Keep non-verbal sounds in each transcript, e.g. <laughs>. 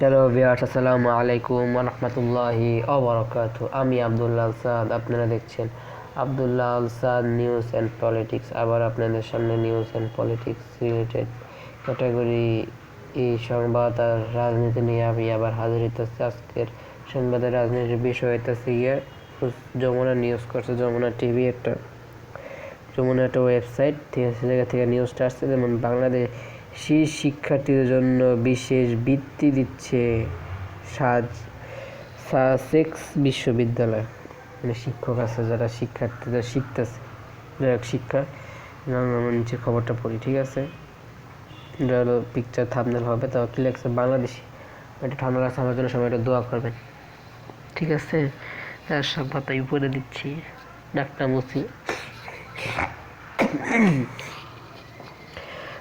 Hello বিয়ার্স আসসালামু আলাইকুম রহমতুল্লাহি অবরকাত আমি আবদুল্লাহ সাদ, আপনারা দেখছেন Abdullah Al Saad news and politics. আবার আপনাদের সামনে news and politics related category এই সংবাদ আর রাজনীতি নিয়ে আমি আবার হাজির হইতেছি। আজকের সংবাদের রাজনীতির বিষয় হইতেছে গিয়ে যমুনা নিউজ করছে, যমুনা টিভি একটা। যমুনা একটা ওয়েবসাইট ঠিক আছে জায়গা থেকে নিউজটা আসছে। যেমন বাংলাদেশি শিক্ষার্থীদের জন্য বিশেষ বৃত্তি দিচ্ছে সাজ, সাসেক্স বিশ্ববিদ্যালয়। মানে শিক্ষক আছে যারা শিক্ষার্থীদের শিখতেছে। যারা শিক্ষা আমরা নিচে খবরটা পড়ি, ঠিক আছে? এটা হলো পিকচার থামনেল হবে, তো কি লাগছে বাংলাদেশি। এটা ঠান্ডা লাগছে আমার জন্য সবাই এটা দোয়া করবেন। ঠিক আছে? তার সব কথাই উপরে দিচ্ছি, ডাক্তার মুসি।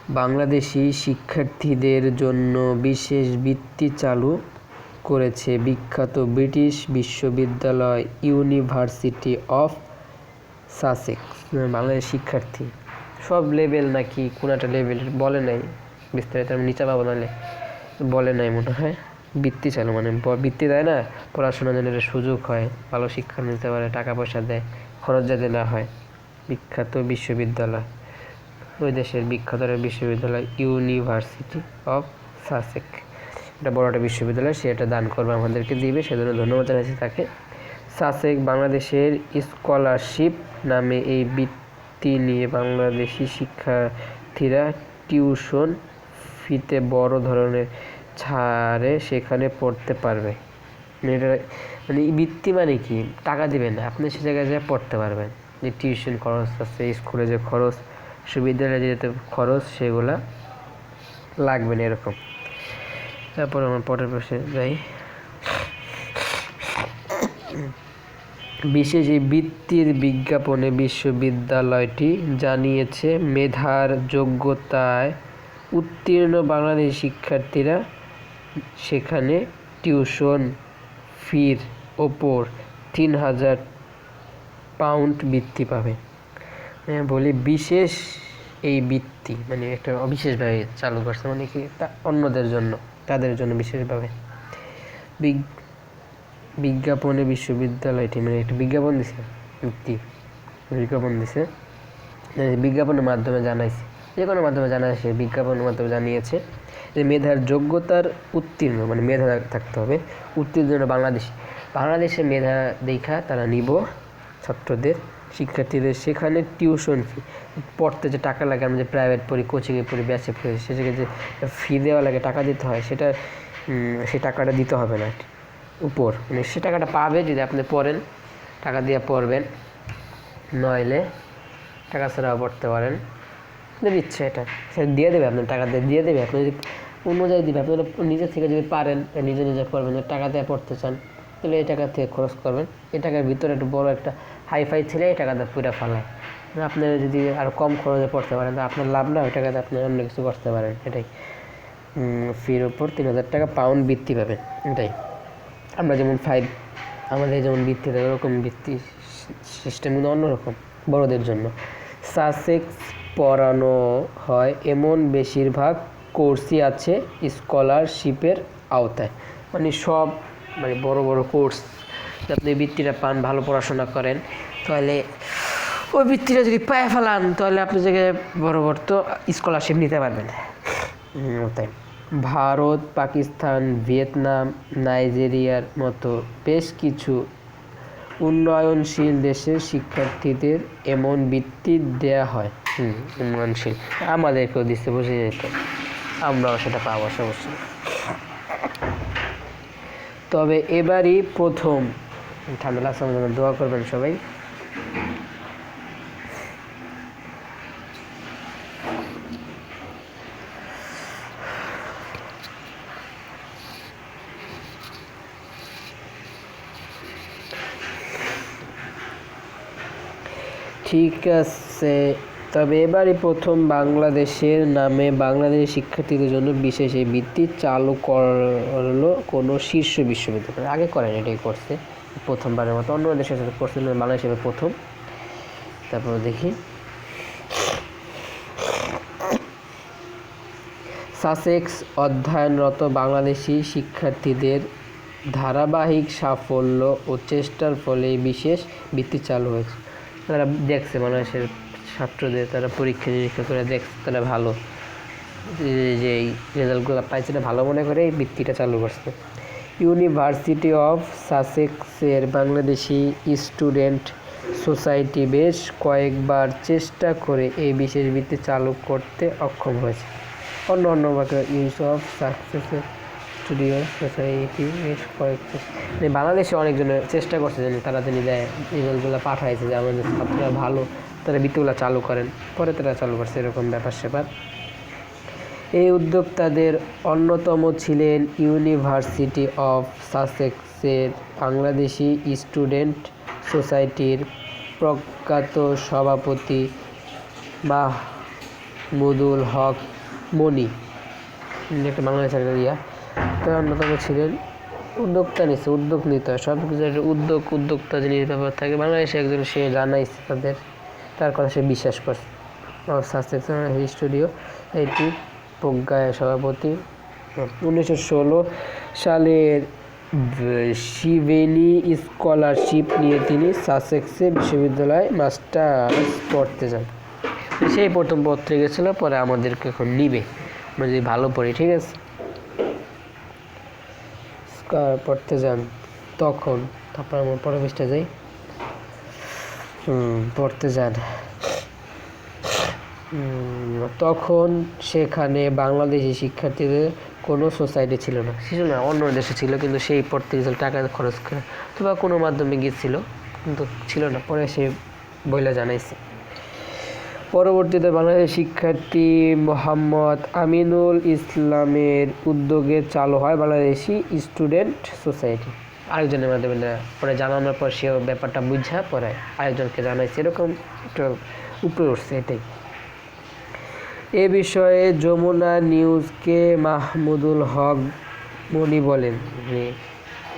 বাংলাদেশি শিক্ষার্থীদের জন্য বিশেষ বৃত্তি চালু করেছে বিখ্যাত ব্রিটিশ বিশ্ববিদ্যালয় ইউনিভার্সিটি অফ সাসেক্স বাংলাদেশ শিক্ষার্থী। সব লেভেল নাকি কোন একটা লেভেল বলে নাই, বিস্তারিত আমি নিচে পাবো নাহলে। বলে নাই মনে হয়। বৃত্তি চালু মানে বৃত্তি দেয় না পড়াশোনার জন্য একটা সুযোগ হয়, ভালো শিক্ষা নিতে পারে, টাকা পয়সা দেয়, খরচ যাতে না হয়। বিখ্যাত বিশ্ববিদ্যালয়। ওই দেশের বিখ্যাত একটা বিশ্ববিদ্যালয় ইউনিভার্সিটি অফ সাসেক এটা বড় একটা বিশ্ববিদ্যালয়, সে এটা দান করবে আমাদেরকে, দিবে, সেজন্য ধন্যবাদ জানাচ্ছি তাকে। সাসেক বাংলাদেশের স্কলারশিপ নামে এই বৃত্তি নিয়ে বাংলাদেশি শিক্ষার্থীরা টিউশন ফিতে বড় ধরনের ছাড়ে সেখানে পড়তে পারবে। মানে এটা মানে বৃত্তি মানে কি? টাকা দিবেন না, আপনি সে জায়গায় যেয়ে পড়তে পারবেন। যে টিউশন খরচ আছে, স্কুলে যে খরচ বিশ্ববিদ্যালয়ে যেতে খরচ সেগুলা লাগবে না এরকম। তারপর আমার পরের পাশে যাই। বিশেষ এই বৃত্তির বিজ্ঞাপনে বিশ্ববিদ্যালয়টি জানিয়েছে, মেধার যোগ্যতায় উত্তীর্ণ বাংলাদেশি শিক্ষার্থীরা সেখানে টিউশন ফির ওপর তিন হাজার পাউন্ড বৃত্তি পাবে। বলি বিশেষ এই বৃত্তি মানে একটা অবিশেষভাবে চালু করছে মানে কি তা অন্যদের জন্য, তাদের জন্য বিশেষভাবে। বিজ্ঞাপনে বিশ্ববিদ্যালয়টি মানে একটা বিজ্ঞাপন দিছে, বৃত্তি বিজ্ঞাপন দিছে। বিজ্ঞাপনের মাধ্যমে জানাইছে, যে কোনো মাধ্যমে জানাইছে, বিজ্ঞাপনের মাধ্যমে জানিয়েছে যে মেধার যোগ্যতার উত্তীর্ণ মানে মেধা থাকতে হবে, উত্তীর্ণ বাংলাদেশ। বাংলাদেশে মেধা দেখা তারা নিব। ছাত্রদের, শিক্ষার্থীদের সেখানে টিউশন ফি পড়তে যে টাকা লাগে আমরা যে প্রাইভেট পড়ি কোচিংয়ে পড়ি ব্যাচে পড়ি সেটাকে যে ফি দেওয়া লাগে, টাকা দিতে হয়, সেটা সে টাকাটা দিতে হবে না। উপর মানে সে টাকাটা পাবে যদি আপনি পড়েন, টাকা দিয়ে পড়বেন, নইলে টাকা ছাড়াও পড়তে পারেন। আপনার ইচ্ছে এটা, সে দিয়ে দেবে, আপনার টাকা দিয়ে দিয়ে দেবে। আপনি যদি অনুযায়ী দিবে আপনি নিজে থেকে যদি পারেন, নিজে নিজে পড়বেন টাকা দিয়ে পড়তে চান। তাহলে এই টাকা থেকে খরচ করবেন। এই টাকার ভিতরে একটু বড় একটা হাইফাই ছেলে এই টাকাটা পুরো ফালায়। আপনি যদি আর কম খরচে পড়তে পারেন, তো আপনার লাভ না, ওই টাকাতে আপনি অন্য কিছু করতে পারেন, এটাই। ফির ওপর তিন হাজার টাকা পাউন্ড বৃত্তি পাবেন, এটাই। আমরা যেমন ফাইভ আমাদের যেমন বৃত্তি দেয় ওরকম বৃত্তি সিস্টেম কিন্তু অন্যরকম, বড়দের জন্য। সাসেক্স পড়ানো হয় এমন বেশিরভাগ কোর্সই আছে স্কলারশিপের আওতায়। মানে সব মানে বড় বড় কোর্স আপনি বৃত্তিটা পান ভালো পড়াশোনা করেন তাহলে ওই বৃত্তিটা যদি পায়ে ফেলান তাহলে আপনি যে বড় বড় তো স্কলারশিপ নিতে পারবেন। ওটাই। ভারত পাকিস্তান ভিয়েতনাম নাইজেরিয়ার মতো বেশ কিছু উন্নয়নশীল দেশের শিক্ষার্থীদের এমন বৃত্তি দেয়া হয়। হুম উন্নয়নশীল। আমাদেরকেও দিচ্ছে বুঝে যেত। আমরাও সেটা পাবো অবশ্যই তবে এবারই প্রথম। ঠান্ডা লাগছে দোয়া করবেন সবাই। ঠিক আছে। তবে এবারই প্রথম বাংলাদেশের নামে বাংলাদেশি শিক্ষার্থীদের জন্য বিশেষ এই বৃত্তি চালু করল কোনো শীর্ষ বিশ্ববিদ্যালয়। আগে করেন এটাই করছে প্রথমবারের মতো। অন্য দেশের সাথে করছে বাংলাদেশ প্রথম। তারপর দেখি। সাসেক্স অধ্যয়নরত বাংলাদেশি শিক্ষার্থীদের ধারাবাহিক সাফল্য ও চেষ্টার ফলে বিশেষ বৃত্তি চালু হয়েছে। তারা দেখছে বাংলাদেশের ছাত্রদের তারা পরীক্ষা নিরীক্ষা করে দেখছে তারা ভালো। যে- এই রেজাল্টগুলো পাইছে না ভালো মনে করে, এই বৃত্তিটা চালু করছে। ইউনিভার্সিটি অফ সাসেক্সের বাংলাদেশি স্টুডেন্ট সোসাইটি বেশ কয়েকবার চেষ্টা করে এই বিশেষ বৃত্তি চালু করতে অক্ষম হয়েছে। অন্য অন্য ইউস অফ সাকসেসের স্টুডিও সোসাইটি বেশ কয়েক মানে বাংলাদেশে অনেকজনের চেষ্টা করছে যে তারা তিনি দেয় রেজাল্টগুলো পাঠাইছে যে আমাদের ছাত্ররা ভালো। তারা বৃত্তিগুলো চালু করেন, পরে তারা চালু করছে এরকম ব্যাপার স্যাপার। এই উদ্যোক্তাদের অন্যতম ছিলেন ইউনিভার্সিটি অফ সাসেক্সের বাংলাদেশি স্টুডেন্ট সোসাইটির প্রখ্যাত সভাপতি মাহমুদুল হক মনি। একটা বাংলাদেশের ইয়া। তো অন্যতম ছিলেন উদ্যোক্তা নিচ্ছে, উদ্যোগ নিতে হয়। সব কিছু উদ্যোগ, উদ্যোক্তা জিনিস ব্যাপার থাকে, বাংলাদেশে একজন সে জানাইছে তাদের। তার কথা সে বিশ্বাস সাসেক্স স্টুডিও এটি প্রজ্ঞায় সভাপতি। উনিশশো ষোলো সালের শিবেনি স্কলারশিপ নিয়ে তিনি সাসেক্সে বিশ্ববিদ্যালয়ে মাস্টার্স পড়তে যান। সেই প্রথম পত্রে গেছিল পরে আমাদেরকে এখন নিবে। আমরা যদি ভালো পড়ি, ঠিক আছে? পড়তে যান, তখন, তারপর আমার পরে পৃষ্ঠা যাই। পড়তে যান। তখন সেখানে বাংলাদেশি শিক্ষার্থীদের কোনো সোসাইটি ছিল না। ছিল না, অন্য দেশে ছিল, কিন্তু সেই পড়তে গেছিল, টাকা খরচ করে। অথবা কোনো মাধ্যমে গিয়েছিল কিন্তু ছিল না। পরে সে বইলা জানাইছে। পরবর্তীতে বাংলাদেশ শিক্ষার্থী মোহাম্মদ আমিনুল ইসলামের উদ্যোগে চালু হয় বাংলাদেশি স্টুডেন্ট সোসাইটি। আরেকজনের মাধ্যমে না, পরে জানানোর পর সেও ব্যাপারটা বুঝা, পরে আরেকজনকে জানাইছে। এরকম একটা উপরে উঠছে এটাই। এ বিষয়ে যমুনা নিউজকে মাহমুদুল হক মনি বলেন যে,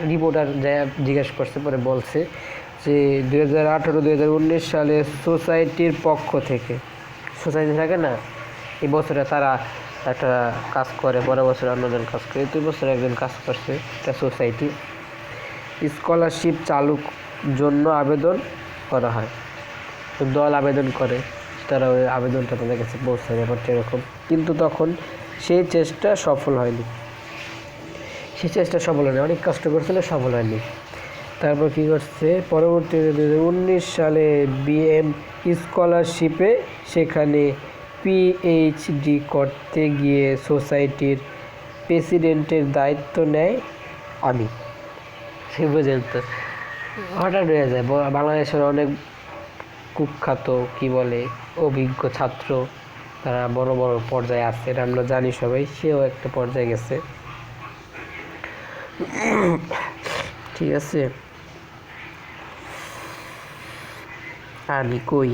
রিপোর্টার যা জিজ্ঞেস করছে, পরে বলছে যে, দুই হাজার হাজার উনিশ সালে সোসাইটির পক্ষ থেকে, সোসাইটি থাকে না, এই বছরে তারা একটা কাজ করে পরের বছর অন্যজন কাজ করে, দুই বছর একজন কাজ করছে একটা সোসাইটি। স্কলারশিপ চালুর জন্য আবেদন করা হয়। তো দল আবেদন করে, তারা ওই আবেদনটা তাদের কাছে পৌঁছায় ব্যাপারটা এরকম। কিন্তু তখন সেই চেষ্টা সফল হয়নি। সেই চেষ্টা সফল হয়নি, অনেক কষ্ট করছিল, সফল হয়নি। তারপর কী করছে, পরবর্তীতে দু হাজার উনিশ সালে বিএম স্কলারশিপে সেখানে পিএইচডি করতে গিয়ে সোসাইটির প্রেসিডেন্টের দায়িত্ব নেয় আমি। সে তো হঠাৎ হয়ে যায় বাংলাদেশের অনেক কুখ্যাত, কি বলে, অভিজ্ঞ ছাত্র, তারা বড় বড় পর্যায়ে আছে, এটা আমরা জানি সবাই, সেও একটা পর্যায়ে গেছে। ঠিক আছে? আমি কই?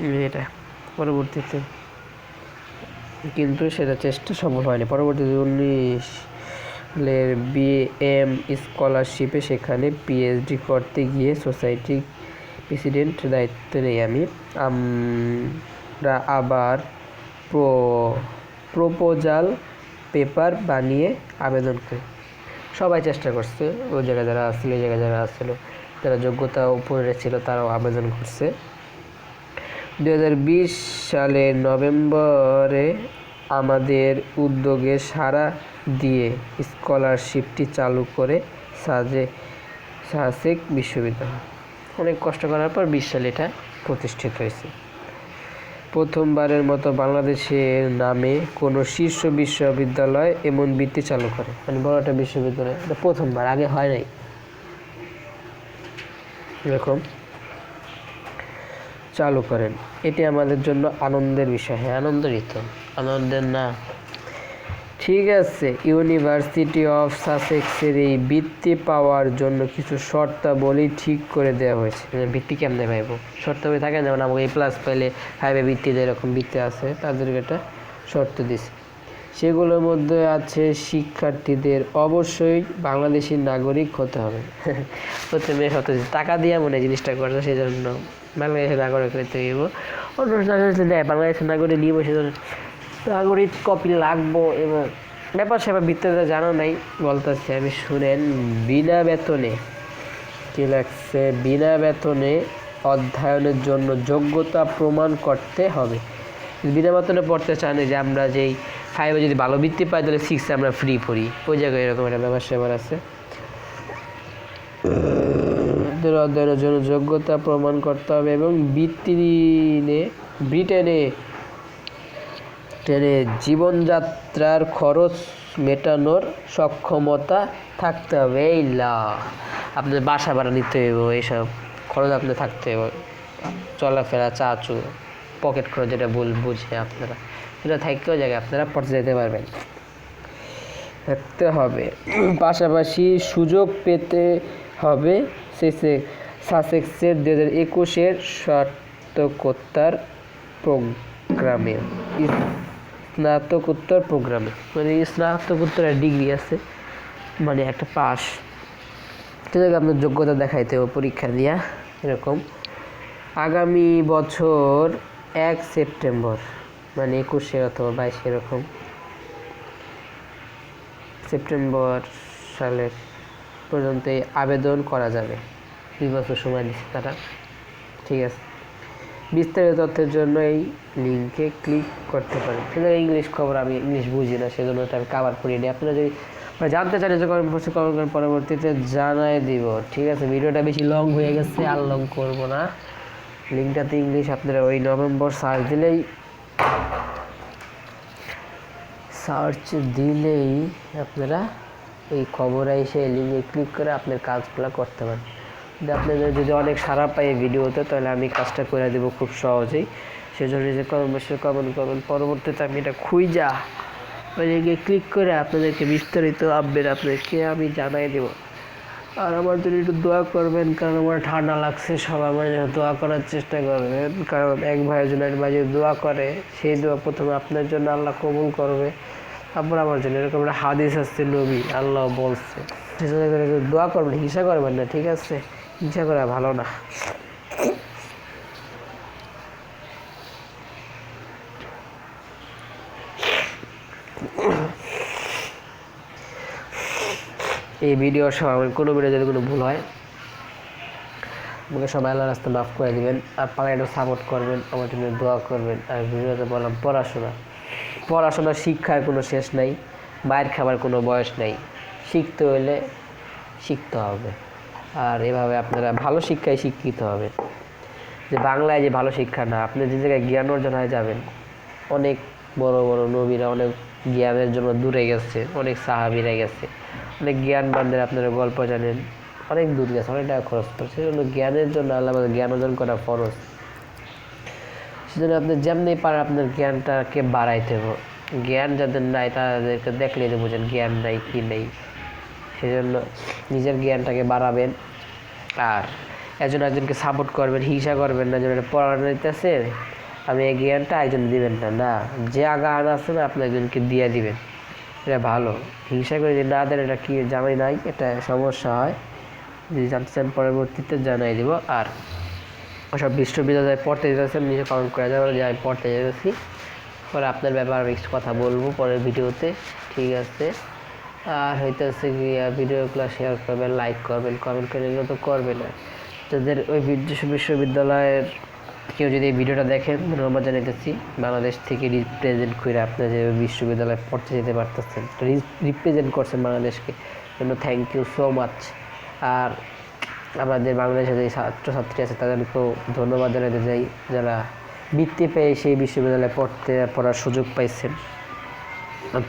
এটা, পরবর্তীতে। কিন্তু সেটা চেষ্টা সফল হয়নি। পরবর্তীতে উনিশ সালের বিএম স্কলারশিপে সেখানে পিএইচডি করতে গিয়ে সোসাইটি প্রেসিডেন্ট দায়িত্ব নেই আমি। আমরা আবার প্রো, প্রপোজাল পেপার বানিয়ে আবেদন করি। সবাই চেষ্টা করছে, ওই জায়গায় যারা আসছিল ওই জায়গায় যারা আসছিল যারা যোগ্যতা উপরে ছিল, তারাও আবেদন করছে। দু হাজার বিশ সালের নভেম্বরে আমাদের উদ্যোগে সাড়া দিয়ে স্কলারশিপটি চালু করে সাজে, সাসেক বিশ্ববিদ্যালয়। অনেক কষ্ট করার পর বিশ সালে এটা প্রতিষ্ঠিত হয়েছে। প্রথমবারের মতো বাংলাদেশের নামে কোনো শীর্ষ বিশ্ববিদ্যালয় এমন বৃত্তি চালু করে। মানে বড় একটা বিশ্ববিদ্যালয়। এটা প্রথমবার, আগে হয় নাই। এরকম। চালু করেন। এটি আমাদের জন্য আনন্দের বিষয়। হ্যাঁ আনন্দেরই তো আনন্দের না। ঠিক আছে ইউনিভার্সিটি অফ সাসেক্সের এই বৃত্তি পাওয়ার জন্য কিছু শর্তাবলী ঠিক করে দেওয়া হয়েছে। মানে বৃত্তি কেমনে পাইব? শর্তাবলী থাকে যেমন আমাকে এ প্লাস পাইলে ফাইভে বৃত্তি যেরকম বৃত্তি আছে তাদেরকে একটা শর্ত দিছে। সেগুলোর মধ্যে আছে শিক্ষার্থীদের অবশ্যই বাংলাদেশি নাগরিক হতে হবে। <laughs> প্রথমে দিছে। টাকা দিয়ে মনে জিনিসটা করছে সেই জন্য বাংলাদেশের নাগরিক হইতে হইব অন্য নাগরিক দেয় বাংলাদেশের নাগরিক নিয়ে বসে নাগরিক কপি লাগবো এবং ব্যাপার স্যাপার ভিতরে জানা নাই, বলতেছি, আমি শুনেন, বিনা বেতনে, কি লাগছে? বিনা বেতনে অধ্যয়নের জন্য যোগ্যতা প্রমাণ করতে হবে। বিনা বেতনে পড়তে চান যে আমরা যেই ফাইভে যদি ভালো বৃত্তি পাই, তাহলে সিক্সে আমরা ফ্রি পড়ি। ওই জায়গায় এরকম একটা ব্যাপার স্যাপার আছে। ওদের অধ্যয়নের জন্য যোগ্যতা প্রমাণ করতে হবে এবং বৃত্তি ব্রিটেনে, ট্রেনে জীবনযাত্রার খরচ মেটানোর সক্ষমতা থাকতে হবে। এই লা আপনার বাসা ভাড়া নিতে হইব, এইসব খরচ আপনার থাকতে হবে চলাফেরা, চাচু, পকেট খরচ যেটা বল বুঝে আপনারা। সেটা থাকতেও জায়গায় আপনারা পড়তে যেতে পারবেন। থাকতে হবে। পাশাপাশি সুযোগ পেতে হবে সাসেক্সের দু হাজার একুশের স্নাতকোত্তর প্রোগ্রামে। স্নাতকোত্তর প্রোগ্রামে। মানে স্নাতকোত্তর ডিগ্রি আছে মানে একটা পাস। আছে আপনার যোগ্যতা দেখাইতে হবে পরীক্ষা দিয়া, এরকম। আগামী বছর এক সেপ্টেম্বর মানে একুশে অথবা বাইশে, এরকম। সেপ্টেম্বর সালের পর্যন্ত আবেদন করা যাবে। দুই বছর সময় দিচ্ছে তারা। ঠিক আছে। বিস্তারিত তথ্যের জন্য এই লিঙ্কে ক্লিক করতে পারেন। সেটা ইংলিশ খবর আমি ইংলিশ বুঝি না, সেজন্য আমি কাভার করি নি। আপনারা যদি জানতে চান যে কমেন্ট করেন পরবর্তীতে জানাই দিব। ঠিক আছে, ভিডিওটা বেশি লং হয়ে গেছে, আর লং করব না। লিঙ্কটাতে ইংলিশ আপনারা ওই নভেম্বর সার্চ দিলেই সার্চ দিলেই আপনারা এই খবর এসে লিঙ্কে ক্লিক করে আপনার কাজগুলো করতে পারেন। আপনাদের যদি অনেক সারা পাই ভিডিওতে তাহলে আমি কাজটা করে দেবো খুব সহজেই। সেজন্য যে কমেন্ট কমেন্ট করবেন। পরবর্তীতে আমি এটা খুঁজা ওই লিঙ্কে ক্লিক করে আপনাদেরকে বিস্তারিত আপডেট আপনাদেরকে আমি জানাই দেবো। আর আমার জন্য একটু দোয়া করবেন, কারণ আমার ঠান্ডা লাগছে সব আমার জন্য দোয়া করার চেষ্টা করবেন। কারণ এক ভাইয়ের জন্য এক ভাই যদি দোয়া করে, সেই দোয়া প্রথমে আপনার জন্য আল্লাহ কবুল করবে। তারপর আমার জন্য এরকম একটা হাদিস আসছে নবী, আল্লাহ বলছে। দোয়া করবেন, হিংসা করবেন না, ঠিক আছে? হিংসা করা ভালো না। এই ভিডিও সহ আমার কোনো ভিডিও যদি কোনো ভুল হয়, আমাকে সবাই আল্লাহ রাস্তা মাফ করে দিবেন, আর একটু সাপোর্ট করবেন, আমার জন্য দোয়া করবেন, আর ভিডিওতে বললাম পড়াশোনা। পড়াশোনার শিক্ষার কোনো শেষ নাই মায়ের খাবার কোনো বয়স নাই। শিখতে হলে শিখতে হবে। আর এভাবে আপনারা ভালো শিক্ষায় শিক্ষিত হবে যে বাংলায় যে ভালো শিক্ষা না, আপনি যে জায়গায় জ্ঞান অর্জন হয়ে যাবেন, অনেক বড় বড় নবীরা অনেক জ্ঞানের জন্য দূরে গেছে, অনেক সাহাবিরা গেছে। অনেক জ্ঞান জ্ঞানবানদের আপনারা গল্প জানেন, অনেক দূর গেছে, অনেক টাকা খরচ করছে। সেজন্য জ্ঞানের জন্য আল্লাহ জ্ঞান অর্জন করা ফরজ। সেজন্য আপনি যেমনি পারে আপনার জ্ঞানটাকে বাড়াইতে হবে। জ্ঞান যাদের নাই, তাদেরকে দেখলে তো বোঝেন জ্ঞান নাই, কি নেই। সেজন্য নিজের জ্ঞানটাকে বাড়াবেন। আর একজন একজনকে সাপোর্ট করবেন, হিংসা করবেন না, যেন পড়ানো নিতেছে, আমি এই জ্ঞানটা একজন দিবেন না। না, যে আগান আছে না, আপনি একজনকে দিয়ে দিবেন। এটা ভালো। হিংসা করে যদি না দেন, এটা কি জানাই নাই, এটা সমস্যা হয়। যদি জানতে চান, পরবর্তীতে জানাই দিব। আর ওসব বিশ্ববিদ্যালয়ে পড়তে যেতেছেন নিজে কমেন্ট করে যাবেন যে আমি পড়তে যেতেছি। পরে আপনার ব্যাপারে আমি কথা বলব পরের ভিডিওতে, ঠিক আছে? আর হইতেছে কি ভিডিওগুলো শেয়ার করবেন লাইক করবেন কমেন্ট করে এগুলো তো করবে না। যাদের ওই বিশ্ববিদ্যালয়ের কেউ যদি এই ভিডিওটা দেখেন ধন্যবাদ জানাইতেছি। বাংলাদেশ থেকে রিপ্রেজেন্ট করে আপনি যে বিশ্ববিদ্যালয়ে পড়তে যেতে পারতেছেন, রিপ্রেজেন্ট করছেন বাংলাদেশকে। জন্য থ্যাংক ইউ সো মাচ আর আমাদের বাংলাদেশে যে ছাত্রছাত্রী আছে তাদেরকেও ধন্যবাদ জানাতে চাই যারা বৃত্তি পেয়ে সেই বিশ্ববিদ্যালয়ে পড়তে, পড়ার সুযোগ পাইছেন।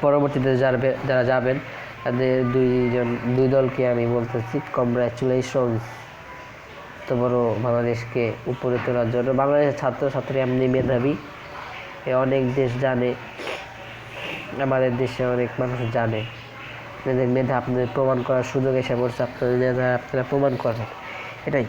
পরবর্তীতে যাবে যারা যাবেন, তাদের দুইজন, দুই দলকে আমি বলতেছি কংগ্রাচুলেশনস এত বড় বাংলাদেশকে উপরে তোলার জন্য। বাংলাদেশের ছাত্রছাত্রী এমনি মেধাবী। অনেক দেশ জানে। আমাদের দেশে অনেক মানুষ জানে। আপনাদের মেধা আপনাদের প্রমাণ করার সুযোগ এসে পড়ছে, আপনাদের মেধা আপনারা প্রমাণ করবেন। এটাই।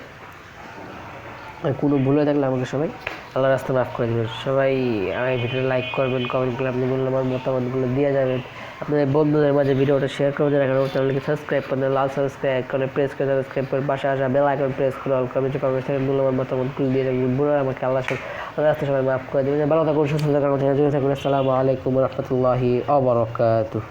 কোনো ভুল থাকলে আমাকে সবাই আল্লাহ রাস্তা মাফ করে দেবেন। সবাই আমার ভিডিও লাইক করবেন কমেন্ট করলে আপনি মূল্যবান মতামতগুলো দিয়ে যাবেন। আপনাদের বন্ধুদের মাঝে ভিডিওটা শেয়ার করে দেবেন এখন চ্যানেলকে সাবস্ক্রাইব করেন লাল সাবস্ক্রাইব করে প্রেস করে সাবস্ক্রাইব করে বাসা আসা বেল আইকন প্রেস করে অল কমেন্ট কমেন্ট থেকে মূল্যবান মতামতগুলো দিয়ে যাবেন। হলে আমাকে আল্লাহ আল্লাহ রাস্তা সবাই মাফ করে দেবেন। ভালো থাকুন, সুস্থ থাকুন আসসালামু আলাইকুম রহমতুল্লাহি আবরকাতুহ